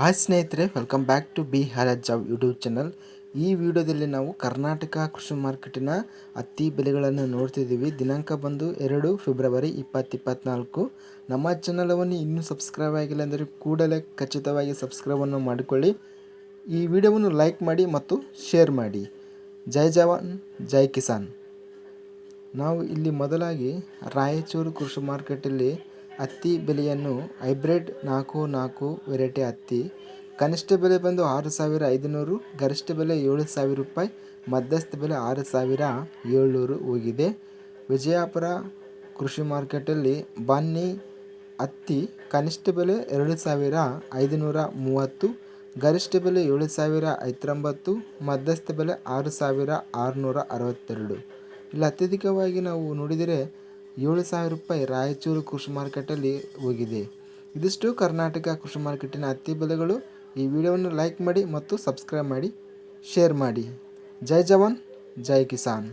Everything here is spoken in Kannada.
ಹಾಯ್ ಸ್ನೇಹಿತರೆ ವೆಲ್ಕಮ್ ಬ್ಯಾಕ್ ಟು ಬಿ ಹಾಲತ್ ಜಾಬ್ ಯೂಟ್ಯೂಬ್ ಚಾನಲ್ ಈ ವಿಡಿಯೋದಲ್ಲಿ ನಾವು ಕರ್ನಾಟಕ ಕೃಷಿ ಮಾರ್ಕೆಟಿನ ಹತ್ತಿ ಬೆಲೆಗಳನ್ನು ನೋಡ್ತಿದ್ದೀವಿ. ದಿನಾಂಕ ಬಂದು ಎರಡು ಫೆಬ್ರವರಿ ಇಪ್ಪತ್ತಿಪ್ಪತ್ನಾಲ್ಕು. ನಮ್ಮ ಚಾನಲವನ್ನು ಇನ್ನೂ ಸಬ್ಸ್ಕ್ರೈಬ್ ಆಗಿಲ್ಲ ಅಂದರೆ ಕೂಡಲೇ ಖಚಿತವಾಗಿ ಸಬ್ಸ್ಕ್ರೈಬನ್ನು ಮಾಡಿಕೊಳ್ಳಿ. ಈ ವಿಡಿಯೋವನ್ನು ಲೈಕ್ ಮಾಡಿ ಮತ್ತು ಶೇರ್ ಮಾಡಿ. ಜೈ ಜವಾನ್, ಜೈ ಕಿಸಾನ್. ನಾವು ಇಲ್ಲಿ ಮೊದಲಾಗಿ ರಾಯಚೂರು ಕೃಷಿ ಮಾರ್ಕೆಟಲ್ಲಿ ಹತ್ತಿ ಬೆಲೆಯನ್ನು ಹೈಬ್ರಿಡ್ ನಾಲ್ಕು ನಾಲ್ಕು ವೆರೈಟಿ ಹತ್ತಿ. ಕನಿಷ್ಠ ಬೆಲೆ ಬಂದು ಆರು ಸಾವಿರ ಐದುನೂರು, ಗರಿಷ್ಠ ಬೆಲೆ ಏಳು ಸಾವಿರ ರೂಪಾಯಿ, ಮಧ್ಯಸ್ಥ ಬೆಲೆ ಆರು ಸಾವಿರ ಏಳ್ನೂರು ಹೋಗಿದೆ. ವಿಜಯಪುರ ಕೃಷಿ ಮಾರ್ಕೆಟಲ್ಲಿ ಬನ್ನಿ ಹತ್ತಿ ಕನಿಷ್ಠ ಬೆಲೆ ಎರಡು ಸಾವಿರ ಐದುನೂರ ಮೂವತ್ತು, ಗರಿಷ್ಠ ಬೆಲೆ ಏಳು ಸಾವಿರ ಐವತ್ತೊಂಬತ್ತು, ಮಧ್ಯಸ್ಥ ಬೆಲೆ ಆರು ಸಾವಿರ ಆರುನೂರ ಅರವತ್ತೆರಡು. ಇಲ್ಲಿ ಅತ್ಯಧಿಕವಾಗಿ ನಾವು ನೋಡಿದರೆ ಏಳು ಸಾವಿರ ರೂಪಾಯಿ ರಾಯಚೂರು ಕೃಷಿ ಮಾರ್ಕೆಟಲ್ಲಿ ಹೋಗಿದೆ. ಇದಿಷ್ಟು ಕರ್ನಾಟಕ ಕೃಷಿ ಮಾರ್ಕೆಟಿನ ಹತ್ತಿ ಬೆಲೆಗಳು. ಈ ವಿಡಿಯೋವನ್ನು ಲೈಕ್ ಮಾಡಿ ಮತ್ತು ಸಬ್ಸ್ಕ್ರೈಬ್ ಮಾಡಿ, ಶೇರ್ ಮಾಡಿ. ಜೈ ಜವಾನ್, ಜೈ ಕಿಸಾನ್.